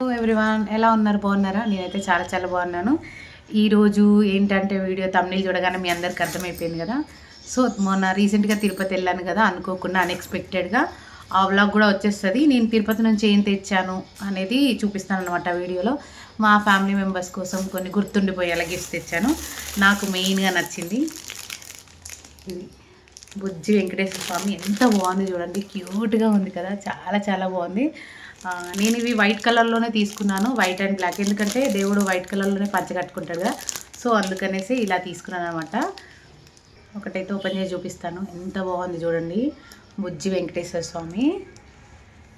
Hello everyone ఎలా ఉన్నారు? బాగున్నారా? నేనైతే చాలా చాలా బాగున్నాను. ఈరోజు ఏంటంటే వీడియో తమిళ చూడగానే మీ అందరికి అర్థమైపోయింది కదా. సో మొన్న రీసెంట్గా తిరుపతి వెళ్ళాను కదా అనుకోకుండా అన్ఎక్స్పెక్టెడ్గా ఆ వ్లాగ్ కూడా వచ్చేస్తుంది. నేను తిరుపతి నుంచి ఏం తెచ్చాను అనేది చూపిస్తాను అనమాట వీడియోలో. మా ఫ్యామిలీ మెంబర్స్ కోసం కొన్ని గుర్తుండిపోయేలా గిఫ్ట్స్ తెచ్చాను. నాకు మెయిన్గా నచ్చింది ఇది. బుజ్జి వెంకటేశ్వర స్వామి ఎంత బాగుంది చూడండి. క్యూట్గా ఉంది కదా. చాలా చాలా బాగుంది. నేను ఇవి వైట్ కలర్లోనే తీసుకున్నాను వైట్ అండ్ బ్లాక్. ఎందుకంటే దేవుడు వైట్ కలర్లోనే పంచ కట్టుకుంటాడు కదా. సో అందుకనేసి ఇలా తీసుకున్నాను అనమాట ఒకటైతే ఓపెన్ చేసి చూపిస్తాను. ఎంత బాగుంది చూడండి. బుజ్జి వెంకటేశ్వర స్వామి.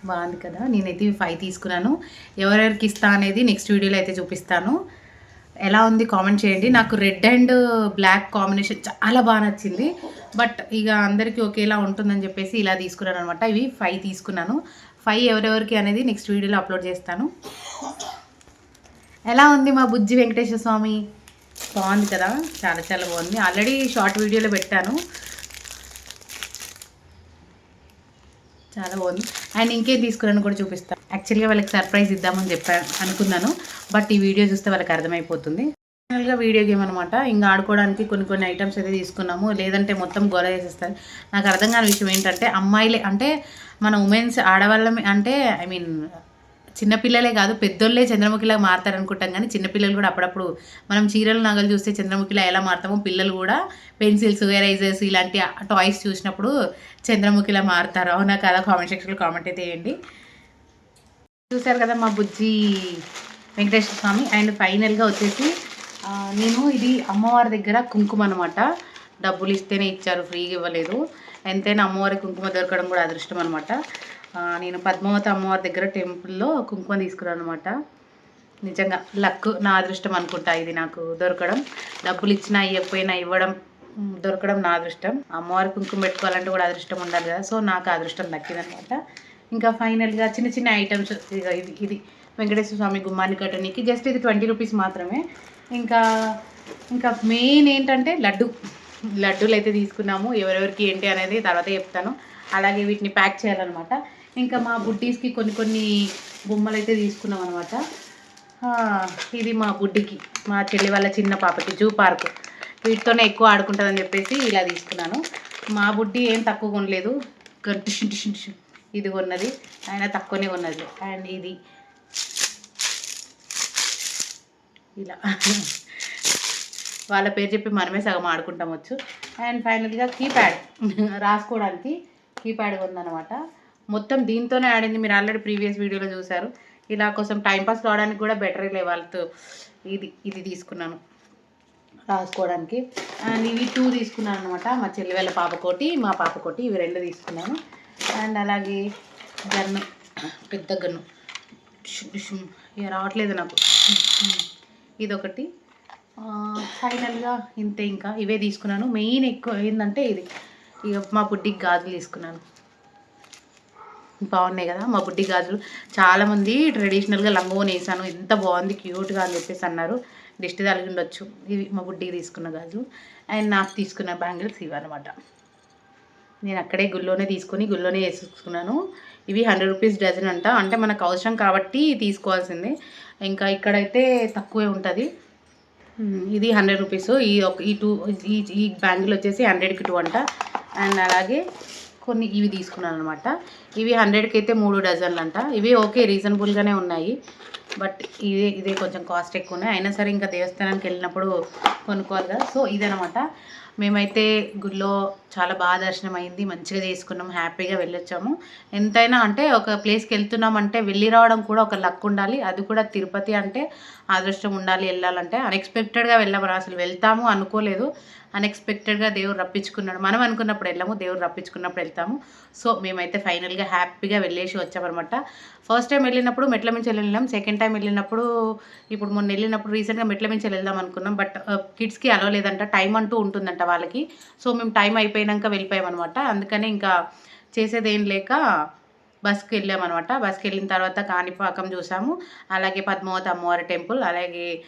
బాగుంది కదా. నేనైతే ఇవి ఫైవ్ తీసుకున్నాను. ఎవరెవరికి ఇస్తా అనేది నెక్స్ట్ వీడియోలో అయితే చూపిస్తాను. ఎలా ఉంది కామెంట్ చేయండి. నాకు రెడ్ అండ్ బ్లాక్ కాంబినేషన్ చాలా బాగా నచ్చింది. బట్ ఇక అందరికీ ఒకేలా ఉంటుందని చెప్పేసి ఇలా తీసుకున్నాను అనమాట ఇవి ఫైవ్ తీసుకున్నాను. ఫైవ్ ఎవరెవరికి అనేది నెక్స్ట్ వీడియోలో అప్లోడ్ చేస్తాను. ఎలా ఉంది మా బుజ్జి వెంకటేశ్వర స్వామి? బాగుంది కదా? చాలా చాలా బాగుంది. ఆల్రెడీ షార్ట్ వీడియోలో పెట్టాను. చాలా బాగుంది. అండ్ ఇంకేం తీసుకున్నాను కూడా చూపిస్తాను యాక్చువల్గా వాళ్ళకి సర్ప్రైజ్ ఇద్దామని చెప్పాను అనుకున్నాను. బట్ ఈ వీడియో చూస్తే వాళ్ళకి అర్థమైపోతుంది. ఫైనల్గా వీడియో గేమ్ అనమాట ఇంకా ఆడుకోవడానికి కొన్ని కొన్ని ఐటమ్స్ అయితే తీసుకున్నాము. లేదంటే మొత్తం గొల చేసేస్తారు. నాకు అర్థం కాని విషయం ఏంటంటే అమ్మాయిలే అంటే మన ఉమెన్స్ ఆడవాళ్ళమే అంటే ఐ మీన్ చిన్నపిల్లలే కాదు పెద్దోళ్ళే చంద్రముఖిలా మారుతారు అనుకుంటాం కానీ చిన్నపిల్లలు కూడా అప్పుడప్పుడు మనం చీరలు నగలు చూస్తే చంద్రముఖిలా ఎలా మారుతామో పిల్లలు కూడా పెన్సిల్స్ ఎరైజర్స్ ఇలాంటి టాయ్స్ చూసినప్పుడు చంద్రముఖిలా మారుతారు. అవునా కదా? కామెంట్ సెక్షన్లో కామెంట్ అయితే వేయండి చూసారు కదా మా బుజ్జి వెంకటేశ్వర స్వామి? అండ్ ఫైనల్గా వచ్చేసి నేను ఇది అమ్మవారి దగ్గర కుంకుమ అనమాట డబ్బులు ఇస్తేనే ఇచ్చారు ఫ్రీగా ఇవ్వలేదు. ఎంతైనా అమ్మవారి కుంకుమ దొరకడం కూడా అదృష్టం అనమాట నేను పద్మావతి అమ్మవారి దగ్గర టెంపుల్లో కుంకుమ తీసుకున్నాను అనమాట నిజంగా లక్ నా అదృష్టం అనుకుంటా ఇది నాకు దొరకడం. డబ్బులు ఇచ్చినా ఇవ్వకపోయినా ఇవ్వడం దొరకడం నా అదృష్టం. అమ్మవారి కుంకుమ పెట్టుకోవాలంటే కూడా అదృష్టం ఉండాలి కదా. సో నాకు అదృష్టం దక్కిందనమాట ఇంకా ఫైనల్గా చిన్న చిన్న ఐటమ్స్ ఇది ఇది వెంకటేశ్వర స్వామి గుమ్మాన్ని కట్టడానికి జస్ట్ ఇది ట్వంటీ రూపీస్ మాత్రమే. ఇంకా ఇంకా మెయిన్ ఏంటంటే లడ్డు. లడ్డూలు అయితే తీసుకున్నాము. ఎవరెవరికి ఏంటి అనేది తర్వాత చెప్తాను. అలాగే వీటిని ప్యాక్ చేయాలన్నమాట. ఇంకా మా బుడ్డీస్కి కొన్ని కొన్ని బొమ్మలు అయితే తీసుకున్నాం అనమాట ఇది మా బుడ్డికి. మా చెల్లి వాళ్ళ చిన్న పాపకి జూ పార్క్. వీటితోనే ఎక్కువ ఆడుకుంటుందని చెప్పేసి ఇలా తీసుకున్నాను. మా బుడ్డి ఏం తక్కువ కొనలేదు. గడ్డు ఇది కొన్నది. ఆయన తక్కువనే కొన్నది. అండ్ ఇది. ఇలా. వాళ్ళ పేరు చెప్పి మనమే సగం ఆడుకుంటాం వచ్చు. అండ్ ఫైనల్గా కీప్యాడ్ రాసుకోవడానికి కీప్యాడ్ ఉందన్నమాట. మొత్తం దీంతోనే ఆడింది మీరు ఆల్రెడీ ప్రీవియస్ వీడియోలో చూసారు ఇలా కోసం టైంపాస్ కావడానికి కూడా బెటర్ లే వాళ్ళతో ఇది ఇది తీసుకున్నాను రాసుకోవడానికి. అండ్ ఇవి టూ తీసుకున్నాను అనమాట మా చెల్లి వాళ్ళ పాపకోటి మా పాపకోటి ఇవి రెండు తీసుకున్నాను. అండ్ అలాగే గన్ను పెద్ద గన్ను. రావట్లేదు నాకు. ఇదొకటి. ఫైనల్గా ఇంతే ఇంకా ఇవే తీసుకున్నాను. మెయిన్ ఎక్కువ ఏంటంటే ఇది. ఇక మా బుడ్డికి గాజులు తీసుకున్నాను. బాగున్నాయి కదా మా బుడ్డి గాజులు. చాలామంది ట్రెడిషనల్గా లంగోని వేసాను. ఎంత బాగుంది క్యూట్గా అని చెప్పేసి అన్నారు. దిష్టి తలిగి ఉండొచ్చు. ఇవి మా బుడ్డికి తీసుకున్న గాజులు. అండ్ నాకు తీసుకున్న బ్యాంగిల్స్ ఇవి నేను అక్కడే గుళ్ళోనే తీసుకొని గుళ్ళోనే వేసుకున్నాను ఇవి హండ్రెడ్ రూపీస్ డజన్ అంట. అంటే మనకు అవసరం కాబట్టి తీసుకోవాల్సిందే. ఇంకా ఇక్కడైతే తక్కువే ఉంటుంది. ఇది హండ్రెడ్ రూపీస్. ఈ ఒక ఈ టూ ఈ ఈ బ్యాంగిల్ వచ్చేసి హండ్రెడ్కి టూ అంట. అండ్ అలాగే కొన్ని ఇవి తీసుకున్నాను అనమాట ఇవి హండ్రెడ్కి అయితే మూడు డజన్లు అంట. ఇవి ఓకే రీజనబుల్గానే ఉన్నాయి. బట్ ఇదే ఇదే కొంచెం కాస్ట్ ఎక్కువ ఉన్నాయి. అయినా సరే ఇంకా దేవస్థానానికి వెళ్ళినప్పుడు కొనుక్కోవాలి కదా. సో ఇదనమాట మేమైతే గుడిలో చాలా బాగా దర్శనం అయింది మంచిగా చేసుకున్నాం హ్యాపీగా వెళ్ళొచ్చాము. ఎంతైనా అంటే ఒక ప్లేస్కి వెళ్తున్నామంటే వెళ్ళి రావడం కూడా ఒక లక్ ఉండాలి. అది కూడా తిరుపతి అంటే అదృష్టం ఉండాలి వెళ్ళాలంటే. అన్ఎక్స్పెక్టెడ్గా వెళ్ళాము అసలు వెళ్తాము అనుకోలేదు. అన్ఎక్స్పెక్టెడ్గా దేవుడు రప్పించుకున్నాడు. మనం అనుకున్నప్పుడు వెళ్ళాము దేవుడు రప్పించుకున్నప్పుడు వెళ్తాము. సో మేమైతే ఫైనల్గా హ్యాపీగా వెళ్ళేసి వచ్చామన్నమాట. ఫస్ట్ టైం వెళ్ళినప్పుడు మెట్ల మించి వెళ్ళినాం సెకండ్ టైం వెళ్ళినప్పుడు ఇప్పుడు మొన్న వెళ్ళినప్పుడు రీసెంట్గా మెట్ల మించి వెళ్దాం అనుకున్నాం. బట్ కిడ్స్కి అలవ లేదంట టైం అంటూ ఉంటుందంట వాళ్ళకి. సో మేము టైం అయిపోయినాక వెళ్ళిపోయామన్నమాట. అందుకని ఇంకా చేసేది ఏం లేక బస్కి వెళ్ళామన్నమాట. బస్కి వెళ్ళిన తర్వాత కాణిపాకం చూసాము. అలాగే పద్మావతి అమ్మవారి టెంపుల్ అలాగే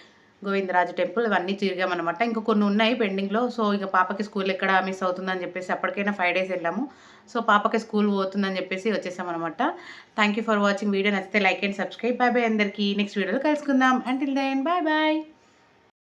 గోవిందరాజు టెంపుల్ ఇవన్నీ తిరిగామన్నమాట ఇంకా కొన్ని ఉన్నాయి పెండింగ్లో. సో ఇక పాపకి స్కూల్ ఎక్కడ మిస్ అవుతుందని చెప్పేసి అప్పటికైనా ఫైవ్ డేస్ వెళ్ళాము. సో పాపకి స్కూల్ పోతుందని చెప్పేసి వచ్చేసామన్నమాట thank you for watching video నచ్చితే like and subscribe. Bye bye అందరికీ. నెక్స్ట్ వీడియోలో కలుసుకుందాం. Until then bye bye